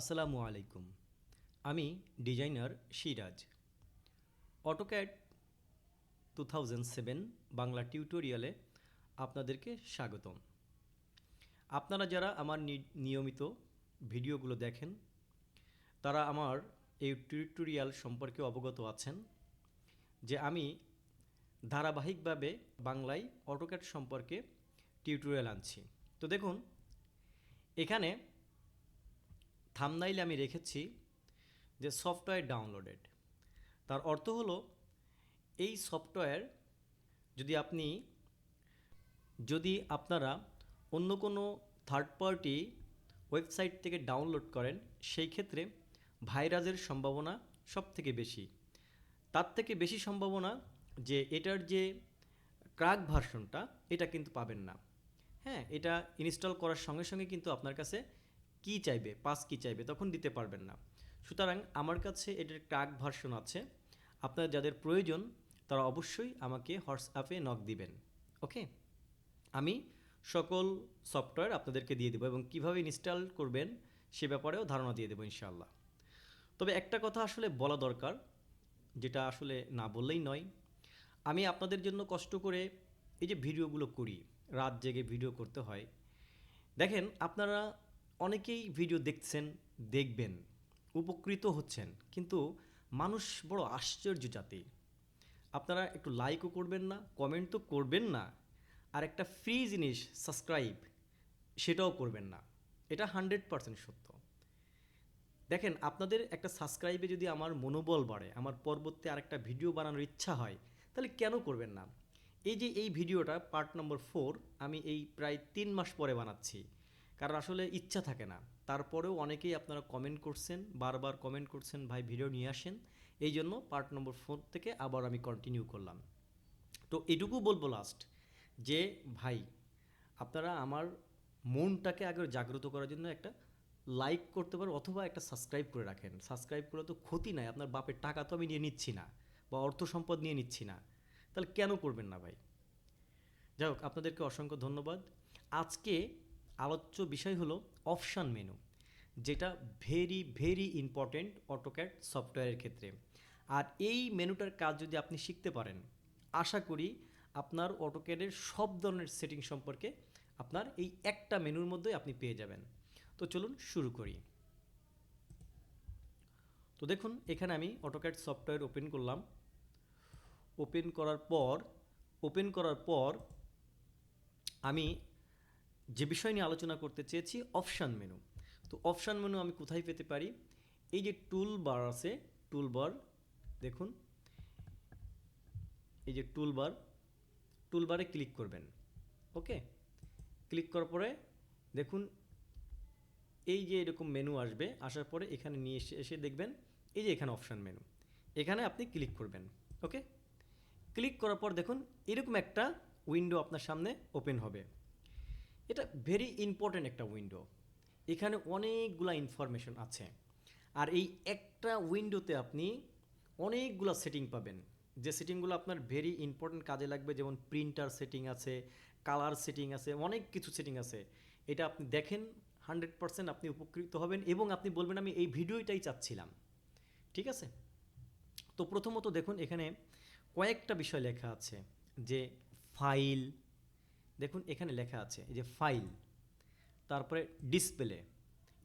আসসালামু আলাইকুম। আমি designer Siraj. AutoCAD two thousand seven Bangla টিউটোরিয়ালে আপনাদেরকে স্বাগতম। আপনারা যারা আমার নিয়মিত ভিডিওগুলো দেখেন, তারা আমার এই টিউটোরিয়াল সম্পর্কে অবগত আছেন যে আমি ধারাবাহিকভাবে বাংলায় অটোক্যাড সম্পর্কে টিউটোরিয়াল আনছি। তো দেখুন, এখানে থামনাইলে আমি রেখেছি যে সফটওয়্যার ডাউনলোডেড। তার অর্থ হলো, এই সফটওয়্যার যদি আপনি, যদি আপনারা অন্য কোনো থার্ড পার্টি ওয়েবসাইট থেকে ডাউনলোড করেন, সেই ক্ষেত্রে ভাইরাসের সম্ভাবনা সব থেকে বেশি। তার থেকে বেশি সম্ভাবনা যে এটার যে ক্রাক ভার্সনটা এটা কিন্তু পাবেন না। হ্যাঁ এটা ইনস্টল করার সঙ্গে সঙ্গে কিন্তু আপনার কাছে কি চাইবে, পাস কি চাইবে, তখন দিতে পারবেন না। সুতরাং আমার কাছে এটার ক্রাক ভার্সন আছে। আপনার যাদের প্রয়োজন, তারা অবশ্যই আমাকে হোয়াটসঅ্যাপে নক দিবেন ওকে আমি সকল সফটওয়্যার আপনাদেরকে দিয়ে দেবো এবং কীভাবে ইনস্টল করবেন, সে ব্যাপারেও ধারণা দিয়ে দেবো ইনশাআল্লাহ। তবে একটা কথা আসলে বলা দরকার, যেটা আসলে না বললেই নয়। আমি আপনাদের জন্য কষ্ট করে এই যে ভিডিওগুলো করি, রাত জেগে ভিডিও করতে হয়। দেখেন, আপনারা অনেকেই ভিডিও দেখছেন, দেখবেন, উপকৃত হচ্ছেন, কিন্তু মানুষ বড় আশ্চর্য জাতি আপনারা একটু লাইকও করবেন না কমেন্ট তো করবেন না, আর একটা ফ্রি জিনিস সাবস্ক্রাইব সেটাও করবেন না। এটা হান্ড্রেড পার্সেন্ট সত্য। দেখেন, আপনাদের একটা সাবস্ক্রাইবে যদি আমার মনোবল বাড়ে, আমার পরবর্তী আরেকটা ভিডিও বানানোর ইচ্ছা হয়, তাহলে কেন করবেন না? এই যে এই ভিডিওটা পার্ট নম্বর ফোর আমি এই প্রায় তিন মাস পরে বানাচ্ছি। কারণ আসলে ইচ্ছা থাকে না। তারপরেও অনেকেই আপনারা কমেন্ট করছেন, বারবার কমেন্ট করছেন, ভাই ভিডিও নিয়ে আসেন। এই জন্য পার্ট নম্বর ফোর থেকে আবার আমি কন্টিনিউ করলাম। তো এটুকু বলব লাস্ট যে, ভাই, আপনারা আমার মনটাকে আগে জাগ্রত করার জন্য একটা লাইক করতে পারেন অথবা একটা সাবস্ক্রাইব করে রাখেন। সাবস্ক্রাইব করলে তো ক্ষতি নাই, আপনার বাপের টাকা তো আমি নিয়ে নিচ্ছি না বা অর্থ সম্পদ নিয়ে নিচ্ছি না। তাহলে কেন করবেন না ভাই? যাই হোক, আপনাদেরকে অসংখ্য ধন্যবাদ। আজকে আলোচ্য বিষয় হলো অপশান মেনু, যেটা ভেরি ভেরি ইম্পর্ট্যান্ট অটোক্যাড সফটওয়্যারের ক্ষেত্রে। আর এই মেনুটার কাজ যদি আপনি শিখতে পারেন, আশা করি আপনার অটোক্যাডের সব ধরনের সেটিং সম্পর্কে আপনার এই একটা মেনুর মধ্যেই আপনি পেয়ে যাবেন। তো চলুন শুরু করি। তো দেখুন, এখানে আমি অটোক্যাড সফটওয়্যার ওপেন করলাম। ওপেন করার পর, ওপেন করার পর আমি যে বিষয় নিয়ে আলোচনা করতে চেয়েছি অপশান মেনু তো অপশান মেনু আমি কোথায় পেতে পারি? এই যে টুল বার আছে টুল বার দেখুন। এই যে টুল বার টুল বারে ক্লিক করবেন। ওকে ক্লিক করার পরে, দেখুন, এই যে এরকম মেনু আসবে, আসার পরে এখানে নিয়ে এসে এসে দেখবেন, এই যে এখানে অপশান মেনু এখানে আপনি ক্লিক করবেন। ওকে ক্লিক করার পর দেখুন, এরকম একটা উইন্ডো আপনার সামনে ওপেন হবে। এটা ভেরি ইম্পর্ট্যান্ট একটা উইন্ডো এখানে অনেকগুলা ইনফরমেশন আছে। আর এই একটা উইন্ডোতে আপনি অনেকগুলা সেটিং পাবেন। যে সেটিংগুলো আপনার ভেরি ইম্পর্ট্যান্ট কাজে লাগবে, যেমন প্রিন্টার সেটিং আছে কালার সেটিং আছে, অনেক কিছু সেটিং আছে। এটা আপনি দেখেন হান্ড্রেড পারসেন্ট আপনি উপকৃত হবেন এবং আপনি বলবেন, আমি এই ভিডিওটাই চাচ্ছিলাম। ঠিক আছে? তো প্রথমত দেখুন, এখানে কয়েকটা বিষয় লেখা আছে। যে ফাইল দেখুন, এখানে লেখা আছে এই যে ফাইল তারপরে ডিসপ্লে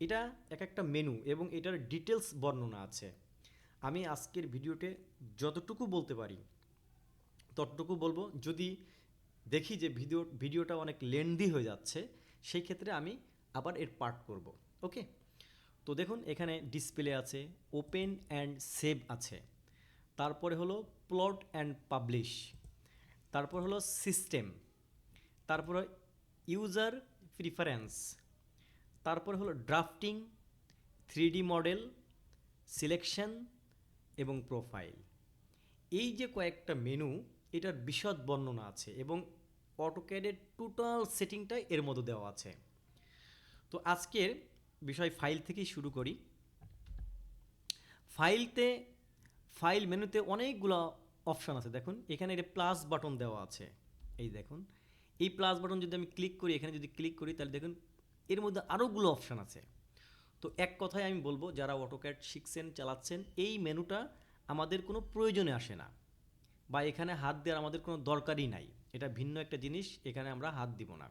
এটা এক একটা মেনু এবং এটার ডিটেলস বর্ণনা আছে। আমি আজকের ভিডিওতে যতটুকু বলতে পারি, ততটুকু বলব, যদি দেখি যে ভিডিও, ভিডিওটা অনেক লেন্দি হয়ে যাচ্ছে, সেই ক্ষেত্রে আমি আবার এর পার্ট করব ওকে তো দেখুন, এখানে ডিসপ্লে আছে ওপেন অ্যান্ড সেভ আছে। তারপরে হলো প্লট অ্যান্ড পাবলিশ তারপর হলো সিস্টেম তারপরে ইউজার প্রিফারেন্স তারপর হলো ড্রাফটিং থ্রি মডেল সিলেকশন এবং প্রোফাইল এই যে কয়েকটা মেনু এটার বিশদ বর্ণনা আছে এবং অটোক্যাডের টোটাল সেটিংটা এর মধ্যে দেওয়া আছে। তো আজকের বিষয় ফাইল থেকেই শুরু করি। ফাইলতে ফাইল মেনুতে অনেকগুলো অপশান আছে। দেখুন, এখানে এটা প্লাস বাটন দেওয়া আছে। এই দেখুন এই প্লাস বাটন যদি আমি ক্লিক করি, এখানে যদি ক্লিক করি, তাহলে দেখুন এর মধ্যে আরোগুলো অপশান আছে। তো এক কথায় আমি বলব, যারা অটোক্যাড শিখছেন, চালাচ্ছেন, এই মেনুটা আমাদের কোনো প্রয়োজনে আসে না। বা এখানে হাত দেওয়ার আমাদের কোনো দরকারই নাই। এটা ভিন্ন একটা জিনিস, এখানে আমরা হাত দিব না।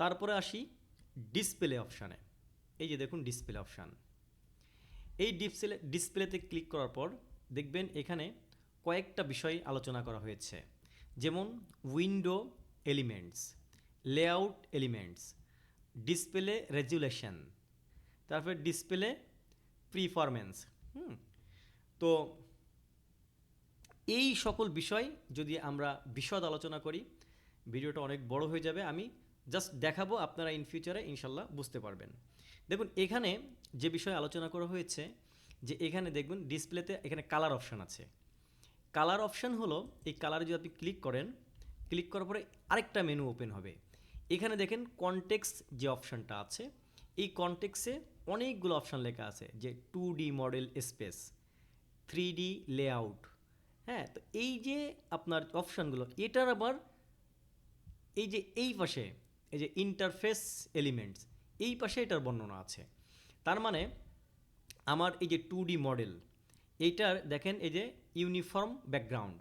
তারপরে আসি ডিসপ্লে অপশানে এই যে দেখুন ডিসপ্লে অপশান এই ডিসপ্লে ডিসপ্লেতে ক্লিক করার পর দেখবেন এখানে কয়েকটা বিষয় আলোচনা করা হয়েছে। যেমন window elements layout elements display resolution তারপরে ডিসপ্লে প্রিফরমেন্স হুম, তো এই সকল বিষয় যদি আমরা বিশদ আলোচনা করি, ভিডিওটা অনেক বড় হয়ে যাবে, আমি জাস্ট দেখাবো আপনারা ইন ফিউচারে ইনশাল্লাহ বুঝতে পারবেন। দেখুন, এখানে যে বিষয় আলোচনা করা হয়েছে, যে এখানে দেখবেন ডিসপ্লেতে এখানে কালার অপশান আছে। কালার অপশান হলো, এই কালারে যদি আপনি ক্লিক করেন ক্লিক করার পরে আরেকটা মেনু ওপেন হবে। এখানে দেখেন কনটেক্স যে অপশানটা আছে, এই কনটেক্সে অনেকগুলো অপশান লেখা আছে, যে two D model space three D layout হ্যাঁ তো এই যে আপনার অপশানগুলো এটার আবার এই যে এই পাশে, এই যে ইন্টারফেস এলিমেন্টস এই পাশে এটার বর্ণনা আছে। তার মানে আমার এই যে টু ডি মডেল এইটার দেখেন এই যে ইউনিফর্ম ব্যাকগ্রাউন্ড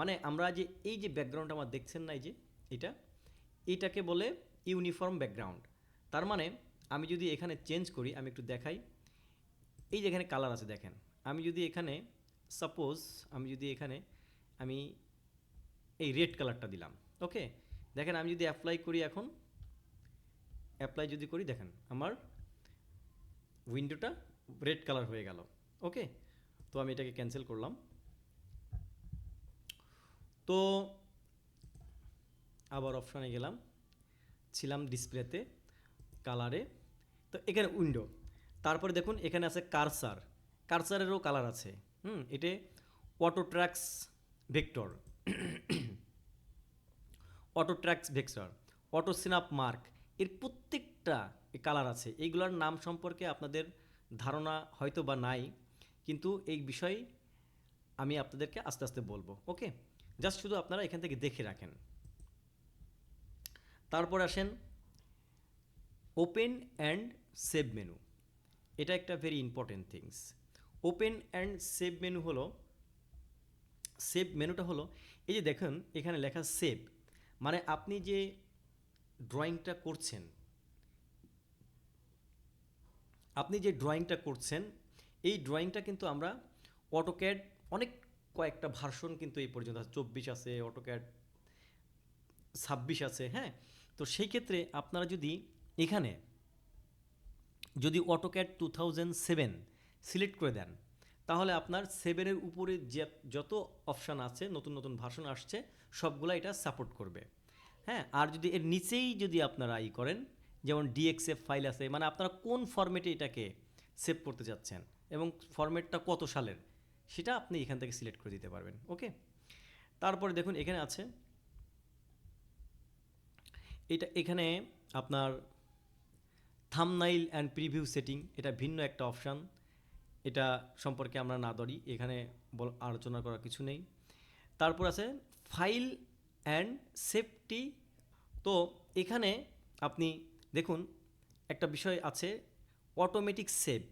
মানে আমরা যে এই যে ব্যাকগ্রাউন্ড আমার দেখছেন না এই যে, এটা, এটাকে বলে ইউনিফর্ম ব্যাকগ্রাউন্ড তার মানে আমি যদি এখানে চেঞ্জ করি, আমি একটু দেখাই। এই যে এখানে কালার আছে দেখেন। আমি যদি এখানে সাপোজ আমি যদি এখানে, আমি এই রেড কালারটা দিলাম ওকে দেখেন, আমি যদি অ্যাপ্লাই করি এখন অ্যাপ্লাই যদি করি, দেখেন, আমার উইন্ডোটা রেড কালার হয়ে গেল ওকে তো আমি এটাকে ক্যান্সেল করলাম। তো আবার অপশানে গেলাম। ছিলাম ডিসপ্লেতে কালারে তো এখানে উইন্ডো তারপরে দেখুন, এখানে আছে কারসার কারসারেরও কালার আছে। হুম, এটা auto tracks vector auto tracks vector auto snap mark এর প্রত্যেকটা কালার আছে। এইগুলোর নাম সম্পর্কে আপনাদের ধারণা হয়তো বা নাই, কিন্তু এই বিষয় আমি আপনাদেরকে আস্তে আস্তে বলব। ওকে জাস্ট শুধু আপনারা এখান থেকে দেখে রাখেন। তারপর আসেন ওপেন অ্যান্ড সেভ মেনু এটা একটা very important things open and save menu হলো সেভ মেনুটা হলো, এই যে দেখুন এখানে লেখা সেভ মানে আপনি যে ড্রয়িংটা করছেন, আপনি যে ড্রয়িংটা করছেন, এই ড্রয়িংটা কিন্তু আমরা অটোক্যাড অনেক কয়েকটা ভার্সন কিন্তু এই পর্যন্ত আছে। চব্বিশ আছে অটোক্যাড ছাব্বিশ আছে হ্যাঁ? তো সেই ক্ষেত্রে আপনারা যদি এখানে যদি AutoCAD two thousand seven select করে দেন, তাহলে আপনার সেভেনের উপরে যে যত অপশান আছে, নতুন নতুন ভার্সন আসছে, সবগুলো এটা সাপোর্ট করবে। হ্যাঁ? আর যদি এর নিচেই যদি আপনারা ই করেন, যেমন ডিএক্সএফ ফাইল আছে মানে আপনারা কোন ফরম্যাটে এটাকে সেভ করতে যাচ্ছেন এবং ফরম্যাটটা কত সালের? সেটা আপনি এখান থেকে সিলেক্ট করে দিতে পারবেন ওকে তারপরে দেখুন, এখানে আছে, এটা এখানে আপনার থামনাইল অ্যান্ড প্রিভিউ সেটিং এটা ভিন্ন একটা অপশান এটা সম্পর্কে আমরা না ধরি, এখানে আলোচনা করার কিছু নেই। তারপর আছে ফাইল অ্যান্ড সেফটি তো এখানে আপনি দেখুন, একটা বিষয় আছে অটোমেটিক সেভ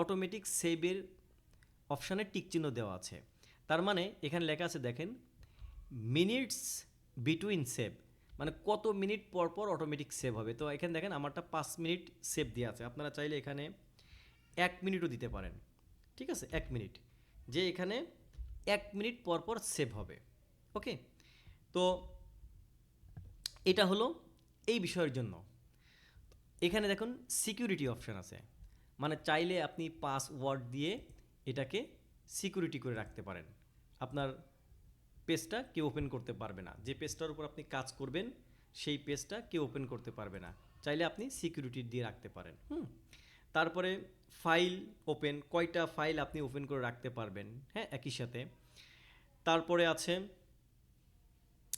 অটোমেটিক সেভের অপশানে টিকচিহ্ন দেওয়া আছে। তার মানে এখানে লেখা আছে, দেখেন মিনিটস বিটুইন সেভ মানে কত মিনিট পর পর অটোমেটিক সেভ হবে। তো এখানে দেখেন, আমারটা পাঁচ মিনিট সেভ দেওয়া আছে। আপনারা চাইলে এখানে এক মিনিটও দিতে পারেন। ঠিক আছে? এক মিনিট যে এখানে এক মিনিট পর পর সেভ হবে। ওকে তো এটা হলো এই বিষয়ের জন্য। এখানে দেখুন সিকিউরিটি অপশান আছে। মানে চাইলে আপনি পাসওয়ার্ড দিয়ে এটাকে সিকিউরিটি করে রাখতে পারেন। আপনার পেজটা কেউ ওপেন করতে পারবে না। যে পেজটার উপর আপনি কাজ করবেন, সেই পেজটা কেউ ওপেন করতে পারবে না। চাইলে আপনি সিকিউরিটি দিয়ে রাখতে পারেন, হুম? তারপরে ফাইল ওপেন কয়টা ফাইল আপনি ওপেন করে রাখতে পারবেন হ্যাঁ একই সাথে। তারপরে আছে,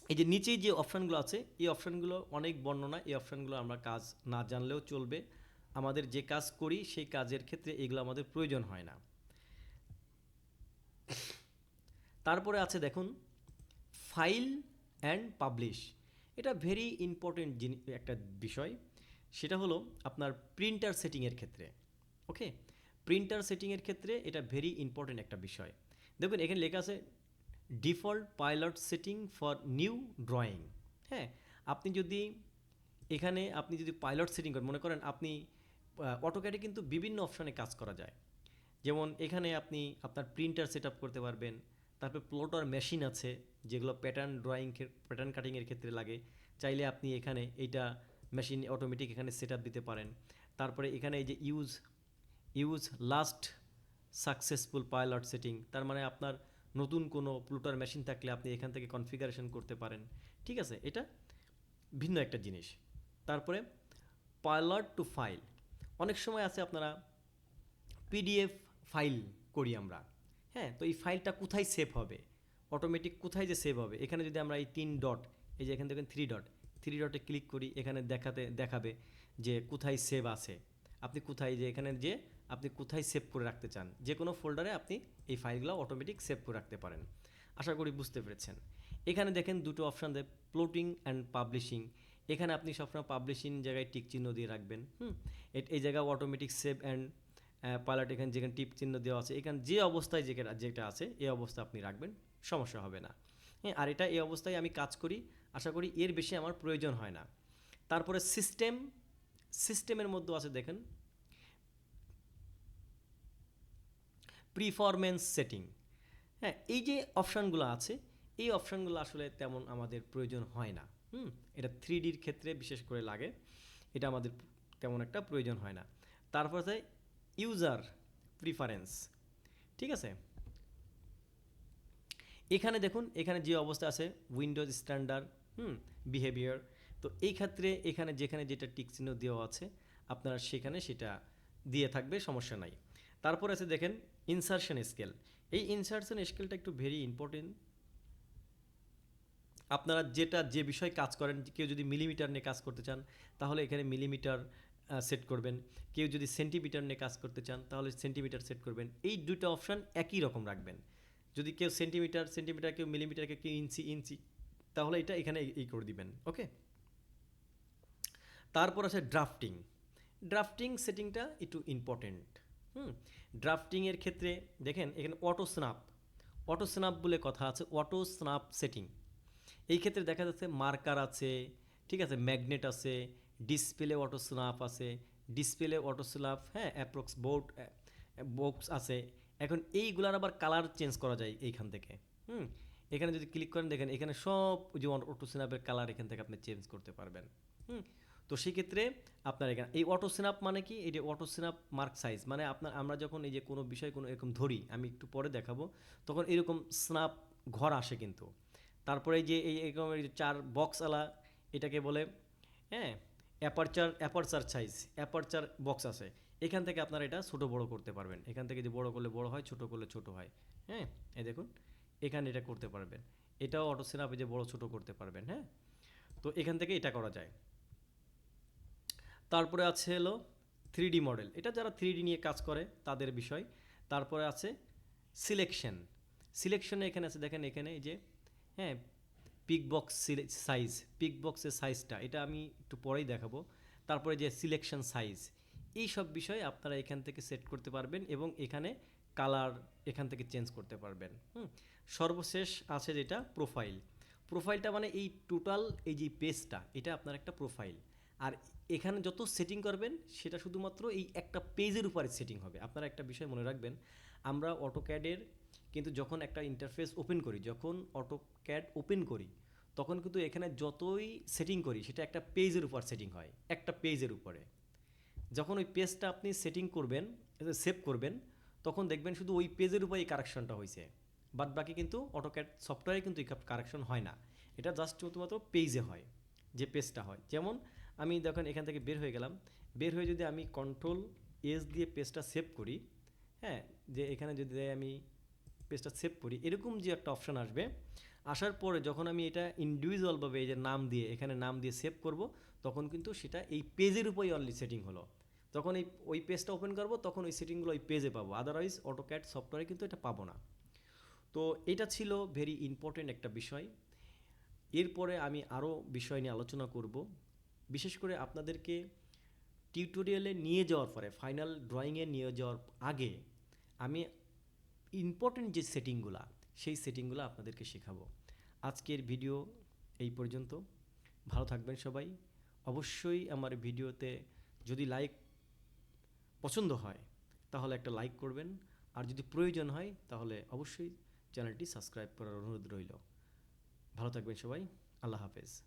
এই যে নিচেই যে অপশানগুলো আছে, এই অপশানগুলো অনেক বর্ণনা, এই অপশানগুলো আমরা কাজ না জানলেও চলবে। আমাদের যে কাজ করি, সেই কাজের ক্ষেত্রে এগুলো আমাদের প্রয়োজন হয় না। তারপরে আছে দেখুন ফাইল অ্যান্ড পাবলিশ এটা ভেরি ইম্পর্টেন্ট একটা বিষয়। সেটা হলো আপনার প্রিন্টার সেটিংয়ের ক্ষেত্রে ওকে প্রিন্টার সেটিংয়ের ক্ষেত্রে এটা ভেরি ইম্পর্টেন্ট একটা বিষয়। দেখুন, এখানে লেখা আছে default pilot setting for new drawing হ্যাঁ আপনি যদি এখানে, আপনি যদি পাইলট সেটিং করেন, মনে করেন আপনি অটোক্যাটে কিন্তু বিভিন্ন অপশানে কাজ করা যায়। যেমন এখানে আপনি আপনার প্রিন্টার সেট করতে পারবেন তারপর প্লটার মেশিন আছে, যেগুলো প্যাটার্ন ড্রয়িং প্যাটার্ন কাটিংয়ের ক্ষেত্রে লাগে। চাইলে আপনি এখানে এইটা মেশিন অটোমেটিক এখানে সেট দিতে পারেন। তারপরে এখানে এই যে use use last successful pilot setting তার মানে আপনার নতুন কোনো প্লুটার মেশিন থাকলে আপনি এখান থেকে কনফিগারেশন করতে পারেন। ঠিক আছে? এটা ভিন্ন একটা জিনিস। তারপরে পাইলট টু ফাইল অনেক সময় আছে আপনারা পিডিএফ ফাইল করি আমরা। হ্যাঁ তো এই ফাইলটা কোথায় সেভ হবে? অটোমেটিক কোথায় যে সেভ হবে? এখানে যদি আমরা এই তিন ডট এই যে এখান থেকে থ্রি ডট থ্রি ডটে ক্লিক করি, এখানে দেখাতে, দেখাবে যে কোথায় সেভ আছে। আপনি কোথায় যে এখানে যে আপনি কোথায় সেভ করে রাখতে চান? যে কোনো ফোল্ডারে আপনি এই ফাইলগুলো অটোমেটিক সেভ করে রাখতে পারেন। আশা করি বুঝতে পেরেছেন। এখানে দেখেন দুটো অপশান দেয় প্লোটিং অ্যান্ড পাবলিশিং এখানে আপনি সবসময় পাবলিশিং জায়গায় টিক চিহ্ন দিয়ে রাখবেন। হুম এই জায়গায় অটোমেটিক সেভ অ্যান্ড পাইলট এখানে যেখানে টিপ চিহ্ন দেওয়া আছে, এখানে যে অবস্থায় যেটা যেটা আছে, এই অবস্থা আপনি রাখবেন, সমস্যা হবে না। হ্যাঁ আর এটা এই অবস্থায় আমি কাজ করি, আশা করি এর বেশি আমার প্রয়োজন হয় না। তারপরে সিস্টেম সিস্টেমের মধ্যে আছে দেখেন প্রিফরমেন্স সেটিং হ্যাঁ এই যে অপশানগুলো আছে, এই অপশানগুলো আসলে তেমন আমাদের প্রয়োজন হয় না। হুম, এটা থ্রি ডির ক্ষেত্রে বিশেষ করে লাগে, এটা আমাদের তেমন একটা প্রয়োজন হয় না। তারপর ইউজার প্রিফারেন্স ঠিক আছে? এখানে দেখুন, এখানে যে অবস্থা আছে উইন্ডোজ স্ট্যান্ডার্ড হুম বিহেভিয়ার তো এই ক্ষেত্রে এখানে যেখানে যেটা টিক চিহ্ন দেওয়া আছে, আপনারা সেখানে সেটা দিয়ে থাকবে, সমস্যা নাই। তারপর আছে দেখেন ইনসারশন স্কেল এই ইনসারশন স্কেলটা একটু ভেরি ইম্পর্টেন্ট আপনারা যেটা, যে বিষয় কাজ করেন, কেউ যদি মিলিমিটার নিয়ে কাজ করতে চান, তাহলে এখানে মিলিমিটার সেট করবেন। কেউ যদি সেন্টিমিটার নিয়ে কাজ করতে চান, তাহলে সেন্টিমিটার সেট করবেন। এই দুটো অপশান একই রকম রাখবেন। যদি কেউ সেন্টিমিটার সেন্টিমিটার কেউ মিলিমিটার কেউ ইঞ্চি ইঞ্চি তাহলে এটা এখানে এই- করে দিবেন ওকে তারপর আছে ড্রাফটিং ড্রাফটিং সেটিংটা একটু ইম্পর্টেন্ট হুম? ড্রাফটিংয়ের ক্ষেত্রে দেখেন, এখানে অটো স্নাপ অটো স্নাপ বলে কথা আছে অটো স্নাপ সেটিং এই ক্ষেত্রে দেখা যাচ্ছে মার্কার আছে, ঠিক আছে ম্যাগনেট আছে ডিসপ্লে অটো স্ন্যাপ আছে ডিসপ্লে অটো স্ন্যাপ হ্যাঁ অ্যাপ্রক্স বোর্ড বক্স আছে। এখন এইগুলার আবার কালার চেঞ্জ করা যায় এইখান থেকে। হুম? এখানে যদি ক্লিক করেন, দেখেন এখানে সব যে অটো স্ন্যাপের কালার এখান থেকে আপনি চেঞ্জ করতে পারবেন। হুম? তো সেক্ষেত্রে আপনার এখানে, এই অটো স্ন্যাপ মানে কি? এই যে অটো স্ন্যাপ মার্ক সাইজ মানে আপনার, আমরা যখন এই যে কোনো বিষয়, কোনো এরকম ধরি, আমি একটু পরে দেখাবো, তখন এরকম স্ন্যাপ ঘর আসে কিন্তু। তারপরে যে এই এরকম চার বক্সওয়ালা এটাকে বলে হ্যাঁ aperture aperture size aperture box আছে। এখান থেকে আপনারা এটা ছোটো বড় করতে পারবেন। এখান থেকে যে বড় করলে বড় হয়, ছোটো করলে ছোট হয়। হ্যাঁ? এই দেখুন, এখানে এটা করতে পারবেন। এটাও অটো স্ন্যাপে যে বড়, ছোট করতে পারবেন হ্যাঁ? তো এখান থেকে এটা করা যায়। তারপরে আছে হলো থ্রি ডি মডেল এটা যারা থ্রি ডি নিয়ে কাজ করে, তাদের বিষয়। তারপরে আছে সিলেকশন সিলেকশনে এখানে আছে, দেখেন এখানে যে হ্যাঁ পিক বক্স সাইজ পিক বক্সের সাইজটা এটা আমি একটু পরেই দেখাবো। তারপরে যে সিলেকশন সাইজ এই সব বিষয় আপনারা এখান থেকে সেট করতে পারবেন এবং এখানে কালার এখান থেকে চেঞ্জ করতে পারবেন। হুম, সর্বশেষ আছে যেটা প্রোফাইল প্রোফাইলটা মানে এই টোটাল এই যে পেজটা এটা আপনার একটা প্রোফাইল আর এখানে যত সেটিং করবেন, সেটা শুধুমাত্র এই একটা পেজের উপরে সেটিং হবে। আপনারা একটা বিষয় মনে রাখবেন, আমরা অটোক্যাডের কিন্তু যখন একটা ইন্টারফেস ওপেন করি, যখন অটোক্যাড ওপেন করি, তখন কিন্তু এখানে যতই সেটিং করি, সেটা একটা পেজের উপর সেটিং হয়, একটা পেজের উপরে। যখন ওই পেজটা আপনি সেটিং করবেন সেভ করবেন, তখন দেখবেন শুধু ওই পেজের উপর এই কারেকশনটা হয়েছে বাদ বাকি কিন্তু অটোক্যাড সফটওয়্যারে কিন্তু এই কারেকশন হয় না। এটা জাস্ট শুধুমাত্র পেজে হয়, যে পেজটা হয়। যেমন আমি দেখেন এখান থেকে বের হয়ে গেলাম। বের হয়ে যদি আমি কন্ট্রোল এস দিয়ে পেজটা সেভ করি হ্যাঁ যে এখানে যদি আমি পেজটা সেভ করি, এরকম যে একটা অপশান আসবে। আসার পরে যখন আমি এটা ইন্ডিভিজুয়ালভাবে এই যে নাম দিয়ে, এখানে নাম দিয়ে সেভ করব, তখন কিন্তু সেটা এই পেজের উপরেই অনলি সেটিং হলো। তখন এই, ওই পেজটা ওপেন করব, তখন ওই সেটিংগুলো ওই পেজে পাবো। আদারওয়াইজ অটোক্যাড সফটওয়্যারে কিন্তু এটা পাবো না। তো এটা ছিল ভেরি ইম্পর্টেন্ট একটা বিষয়। এরপরে আমি আরও বিষয় নিয়ে আলোচনা করব। বিশেষ করে আপনাদেরকে টিউটোরিয়ালে নিয়ে যাওয়ার পরে ফাইনাল ড্রয়িংয়ে নিয়ে যাওয়ার আগে, আমি ইম্পর্টেন্ট যে সেটিংগুলো সেই সেটিংগুলো আপনাদেরকে শেখাবো। আজকের ভিডিও এই পর্যন্ত। ভালো থাকবেন সবাই। অবশ্যই আমার ভিডিওতে যদি লাইক পছন্দ হয়, তাহলে একটা লাইক করবেন। আর যদি প্রয়োজন হয়, তাহলে অবশ্যই চ্যানেলটি সাবস্ক্রাইব করার অনুরোধ রইল। ভালো থাকবেন সবাই। আল্লাহ হাফেজ।